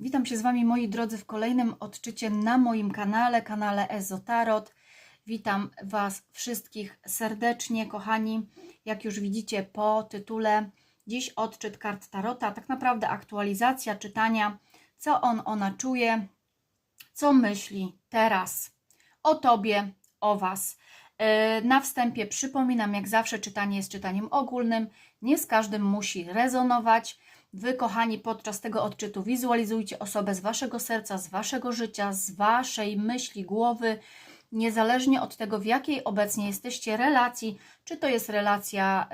Witam się z Wami, moi drodzy, w kolejnym odczycie na moim kanale, kanale Ezotarot. Witam Was wszystkich serdecznie, kochani. Jak już widzicie po tytule, dziś odczyt kart Tarota, tak naprawdę aktualizacja czytania, co on, ona czuje, co myśli teraz o Tobie, o Was. Yy, Na wstępie przypominam, jak zawsze, czytanie jest czytaniem ogólnym. Nie z każdym musi rezonować. Wy, kochani, podczas tego odczytu wizualizujcie osobę z waszego serca, z waszego życia, z waszej myśli, głowy, niezależnie od tego, w jakiej obecnie jesteście relacji, czy to jest relacja,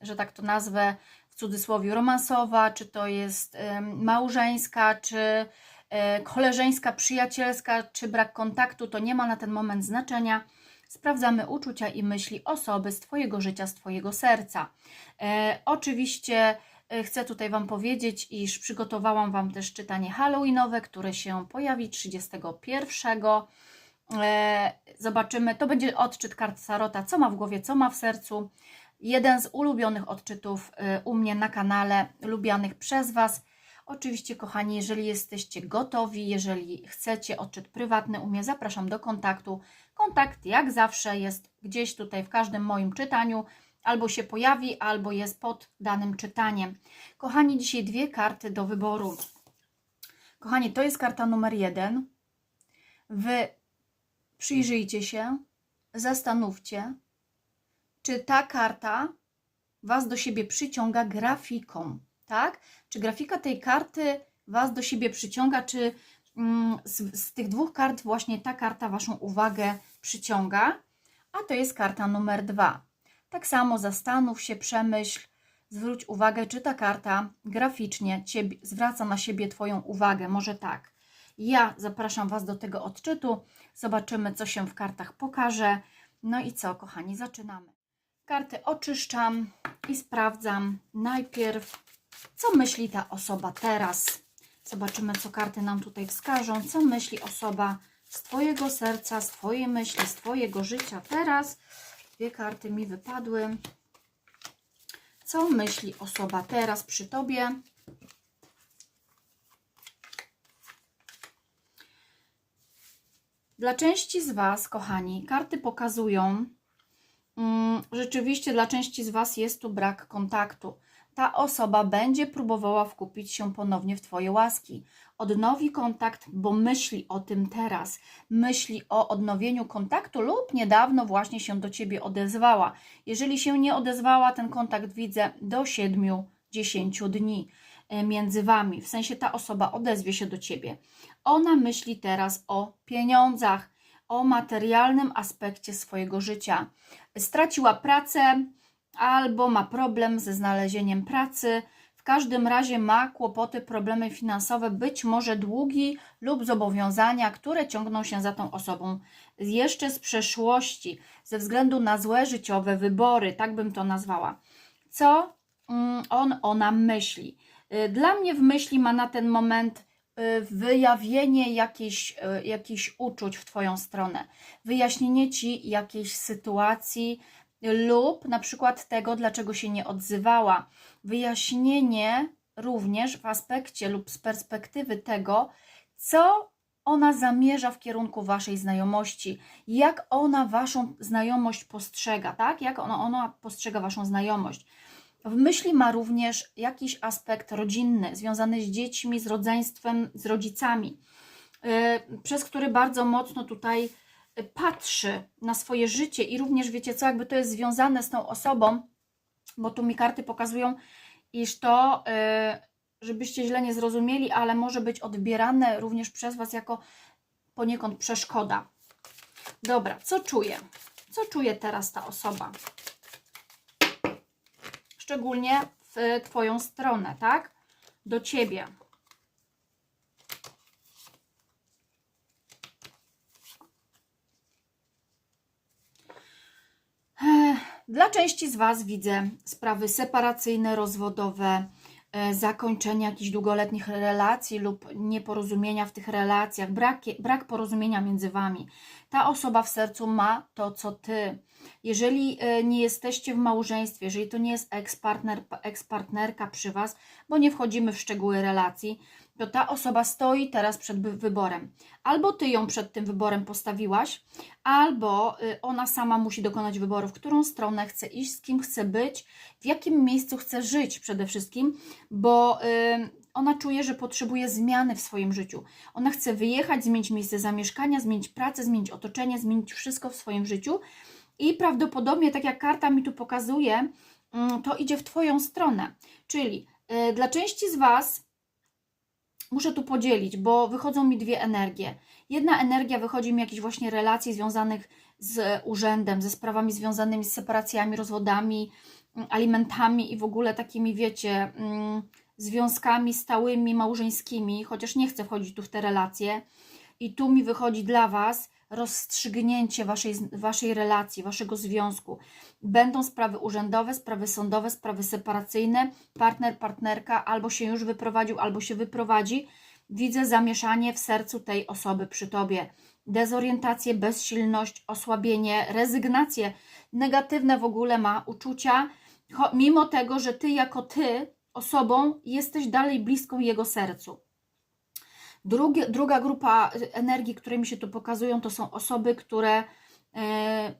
że tak to nazwę, w cudzysłowie romansowa, czy to jest małżeńska, czy y, koleżeńska, przyjacielska, czy brak kontaktu, to nie ma na ten moment znaczenia. Sprawdzamy uczucia i myśli osoby z Twojego życia, z Twojego serca. E, oczywiście e, chcę tutaj Wam powiedzieć, iż przygotowałam Wam też czytanie Halloweenowe, które się pojawi 31. E, zobaczymy, to będzie odczyt kart Sarota, co ma w głowie, co ma w sercu. Jeden z ulubionych odczytów e, u mnie na kanale, lubianych przez Was. Oczywiście, kochani, jeżeli jesteście gotowi, jeżeli chcecie odczyt prywatny u mnie, zapraszam do kontaktu. Kontakt, jak zawsze, jest gdzieś tutaj w każdym moim czytaniu, albo się pojawi, albo jest pod danym czytaniem. Kochani, dzisiaj dwie karty do wyboru. Kochani, to jest karta numer jeden. Wy przyjrzyjcie się, zastanówcie, czy ta karta Was do siebie przyciąga grafiką, tak? Czy grafika tej karty Was do siebie przyciąga, czy mm, z, z tych dwóch kart właśnie ta karta Waszą uwagę przyciąga? A to jest karta numer dwa. Tak samo zastanów się, przemyśl, zwróć uwagę, czy ta karta graficznie ciebie, zwraca na siebie Twoją uwagę. Może tak. Ja zapraszam Was do tego odczytu. Zobaczymy, co się w kartach pokaże. No i co, kochani, zaczynamy. Karty oczyszczam i sprawdzam najpierw, co myśli ta osoba teraz. Zobaczymy, co karty nam tutaj wskażą, co myśli osoba z Twojego serca, z Twojej myśli, z Twojego życia teraz. Dwie karty mi wypadły. Co myśli osoba teraz przy Tobie? Dla części z Was, kochani, karty pokazują, mm, rzeczywiście dla części z Was jest tu brak kontaktu. Ta osoba będzie próbowała wkupić się ponownie w Twoje łaski. Odnowi kontakt, bo myśli o tym teraz. Myśli o odnowieniu kontaktu lub niedawno właśnie się do Ciebie odezwała. Jeżeli się nie odezwała, ten kontakt widzę do 7-10 dni e, między Wami. W sensie ta osoba odezwie się do Ciebie. Ona myśli teraz o pieniądzach, o materialnym aspekcie swojego życia. Straciła pracę albo ma problem ze znalezieniem pracy. W każdym razie ma kłopoty, problemy finansowe, być może długi lub zobowiązania, które ciągną się za tą osobą jeszcze z przeszłości, ze względu na złe życiowe wybory, tak bym to nazwała. Co mm, on, ona myśli? Y, Dla mnie w myśli ma na ten moment y, wyjawienie jakichś, y, jakichś uczuć w Twoją stronę, wyjaśnienie Ci jakiejś sytuacji lub na przykład tego, dlaczego się nie odzywała. Wyjaśnienie również w aspekcie lub z perspektywy tego, co ona zamierza w kierunku Waszej znajomości, jak ona Waszą znajomość postrzega, tak? Jak ona, ona postrzega Waszą znajomość. W myśli ma również jakiś aspekt rodzinny, związany z dziećmi, z rodzeństwem, z rodzicami, yy, przez który bardzo mocno tutaj y, patrzy na swoje życie i również wiecie co, jakby to jest związane z tą osobą, bo tu mi karty pokazują, iż to, yy, żebyście źle nie zrozumieli, ale może być odbierane również przez Was jako poniekąd przeszkoda. Dobra, co czuje? Co czuje teraz ta osoba? Szczególnie w Twoją stronę, tak? Do Ciebie. Dla części z Was widzę sprawy separacyjne, rozwodowe, e, zakończenie jakichś długoletnich relacji lub nieporozumienia w tych relacjach, brak, brak porozumienia między Wami. Ta osoba w sercu ma to, co Ty. Jeżeli e, nie jesteście w małżeństwie, jeżeli to nie jest eks-partner, eks-partnerka przy Was, bo nie wchodzimy w szczegóły relacji, to ta osoba stoi teraz przed wy- wyborem. Albo ty ją przed tym wyborem postawiłaś, albo y, ona sama musi dokonać wyboru, w którą stronę chce iść, z kim chce być, w jakim miejscu chce żyć przede wszystkim, bo y, ona czuje, że potrzebuje zmiany w swoim życiu. Ona chce wyjechać, zmienić miejsce zamieszkania, zmienić pracę, zmienić otoczenie, zmienić wszystko w swoim życiu. I prawdopodobnie, tak jak karta mi tu pokazuje, mm, to idzie w Twoją stronę. Czyli y, dla części z Was muszę tu podzielić, bo wychodzą mi dwie energie. Jedna energia wychodzi mi jakichś właśnie relacji związanych z urzędem, ze sprawami związanymi z separacjami, rozwodami, mm, alimentami i w ogóle takimi, wiecie, mm, związkami stałymi, małżeńskimi, chociaż nie chcę wchodzić tu w te relacje. I tu mi wychodzi dla Was rozstrzygnięcie waszej, waszej relacji, waszego związku. Będą sprawy urzędowe, sprawy sądowe, sprawy separacyjne, partner, partnerka albo się już wyprowadził, albo się wyprowadzi. Widzę zamieszanie w sercu tej osoby przy tobie. Dezorientację, bezsilność, osłabienie, rezygnację. Negatywne w ogóle ma uczucia, mimo tego, że ty jako ty osobą jesteś dalej bliską jego sercu. Drugie, druga grupa energii, które mi się tu pokazują, to są osoby, które e,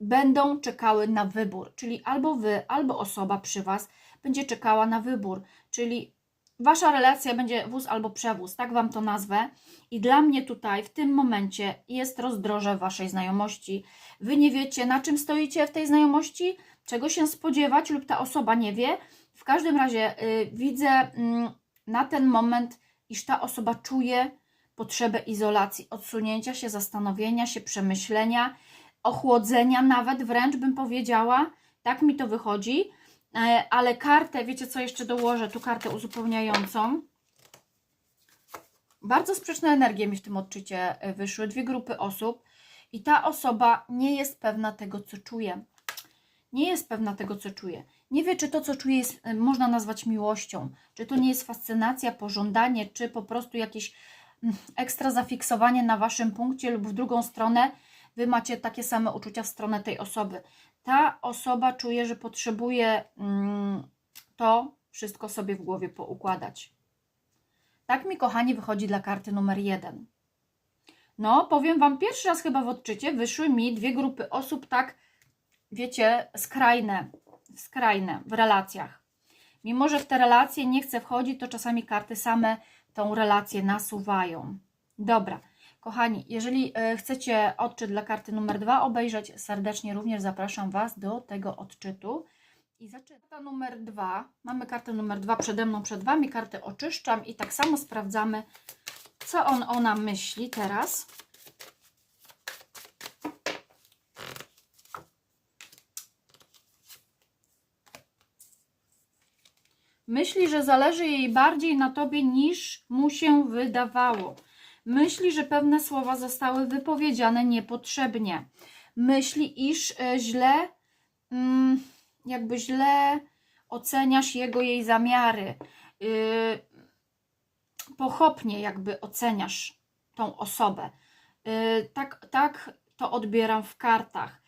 będą czekały na wybór, czyli albo wy, albo osoba przy was będzie czekała na wybór, czyli wasza relacja będzie wóz albo przewóz, tak wam to nazwę. I dla mnie tutaj w tym momencie jest rozdroże waszej znajomości. Wy nie wiecie, na czym stoicie w tej znajomości, czego się spodziewać, lub ta osoba nie wie. W każdym razie y, widzę mm, na ten moment, iż ta osoba czuje potrzebę izolacji, odsunięcia się, zastanowienia się, przemyślenia, ochłodzenia, nawet wręcz bym powiedziała. Tak mi to wychodzi. E, Ale kartę, wiecie co jeszcze dołożę? Tu kartę uzupełniającą. Bardzo sprzeczne energie mi w tym odczycie e, wyszły. Dwie grupy osób. I ta osoba nie jest pewna tego, co czuje. Nie jest pewna tego, co czuje. Nie wie, czy to, co czuje, jest, e, można nazwać miłością. Czy to nie jest fascynacja, pożądanie, czy po prostu jakieś mm, ekstra zafiksowanie na waszym punkcie, lub w drugą stronę wy macie takie same uczucia w stronę tej osoby. Ta osoba czuje, że potrzebuje mm, to wszystko sobie w głowie poukładać. Tak mi, kochani, wychodzi dla karty numer jeden. No, powiem Wam, pierwszy raz chyba w odczycie wyszły mi dwie grupy osób, tak, wiecie, skrajne, skrajne w relacjach. Mimo, że w te relacje nie chcę wchodzić, to czasami karty same tą relację nasuwają. Dobra, kochani, jeżeli e, chcecie odczyt dla karty numer dwa obejrzeć, serdecznie również zapraszam Was do tego odczytu. I zaczynamy. Karta numer dwa. Mamy kartę numer dwa przede mną, przed Wami. Kartę oczyszczam i tak samo sprawdzamy, co on, ona myśli teraz. Myśli, że zależy jej bardziej na tobie niż mu się wydawało. Myśli, że pewne słowa zostały wypowiedziane niepotrzebnie. Myśli, iż e, źle, mm, jakby źle oceniasz jego, jej zamiary. Yy, pochopnie jakby oceniasz tą osobę. Yy, tak, tak to odbieram w kartach.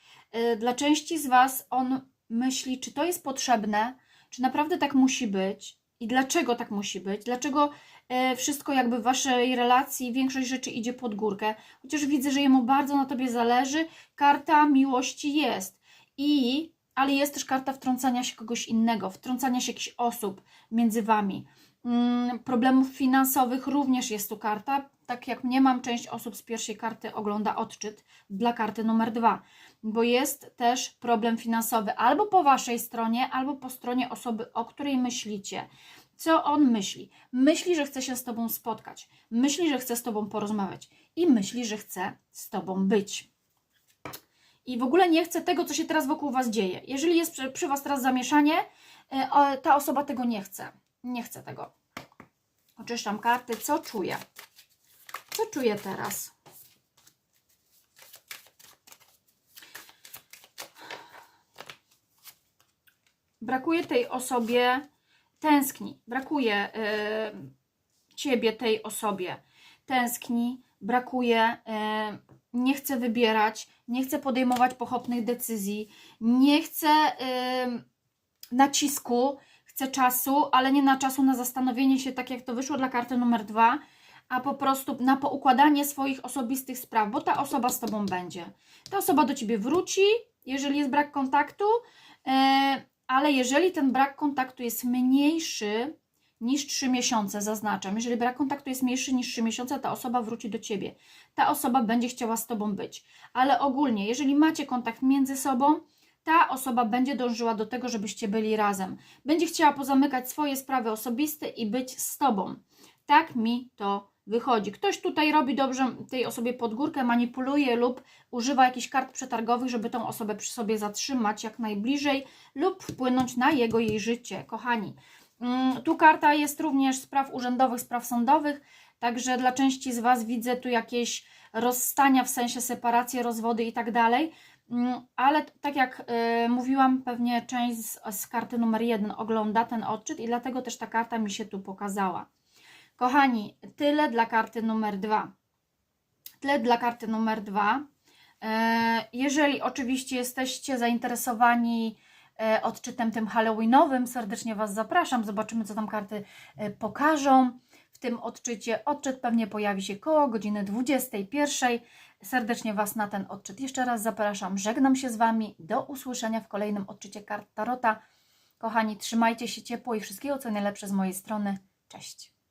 Dla części z Was on myśli, czy to jest potrzebne, czy naprawdę tak musi być i dlaczego tak musi być, dlaczego e, wszystko jakby w Waszej relacji, większość rzeczy idzie pod górkę, chociaż widzę, że jemu bardzo na Tobie zależy, karta miłości jest i, ale jest też karta wtrącania się kogoś innego, wtrącania się jakichś osób między Wami. Mm, problemów finansowych również jest tu karta. Tak jak mnie mam, część osób z pierwszej karty ogląda odczyt dla karty numer dwa, bo jest też problem finansowy albo po waszej stronie, albo po stronie osoby, o której myślicie. Co on myśli? Myśli, że chce się z tobą spotkać, myśli, że chce z tobą porozmawiać i myśli, że chce z tobą być. I w ogóle nie chce tego, co się teraz wokół was dzieje. Jeżeli jest przy, przy was teraz zamieszanie, o, ta osoba tego nie chce. Nie chce tego. Oczyszczam karty. Co czuję? Co czuję teraz? Brakuje tej osobie, tęskni, brakuje y, ciebie tej osobie, tęskni, brakuje, y, nie chce wybierać, nie chce podejmować pochopnych decyzji, nie chce y, nacisku, chce czasu, ale nie na czasu na zastanowienie się, tak jak to wyszło dla karty numer dwa, a po prostu na poukładanie swoich osobistych spraw, bo ta osoba z Tobą będzie. Ta osoba do Ciebie wróci, jeżeli jest brak kontaktu, e, ale jeżeli ten brak kontaktu jest mniejszy niż 3 miesiące, zaznaczam, jeżeli brak kontaktu jest mniejszy niż 3 miesiące, ta osoba wróci do Ciebie. Ta osoba będzie chciała z Tobą być. Ale ogólnie, jeżeli macie kontakt między sobą, ta osoba będzie dążyła do tego, żebyście byli razem. Będzie chciała pozamykać swoje sprawy osobiste i być z Tobą. Tak mi to wychodzi. Ktoś tutaj robi dobrze tej osobie podgórkę, manipuluje lub używa jakichś kart przetargowych, żeby tą osobę przy sobie zatrzymać jak najbliżej lub wpłynąć na jego jej życie. Kochani, mm, tu karta jest również spraw urzędowych, spraw sądowych, także dla części z Was widzę tu jakieś rozstania w sensie separacje, rozwody i tak dalej. Mm, Ale tak jak y, mówiłam, pewnie część z, z karty numer jeden ogląda ten odczyt i dlatego też ta karta mi się tu pokazała. Kochani, tyle dla karty numer dwa. Tyle dla karty numer dwa. E, Jeżeli oczywiście jesteście zainteresowani e, odczytem tym halloweenowym, serdecznie Was zapraszam. Zobaczymy, co tam karty e, pokażą w tym odczycie. Odczyt pewnie pojawi się koło godziny 21. Serdecznie Was na ten odczyt jeszcze raz zapraszam. Żegnam się z Wami. Do usłyszenia w kolejnym odczycie kart Tarota. Kochani, trzymajcie się ciepło i wszystkiego co najlepsze z mojej strony. Cześć.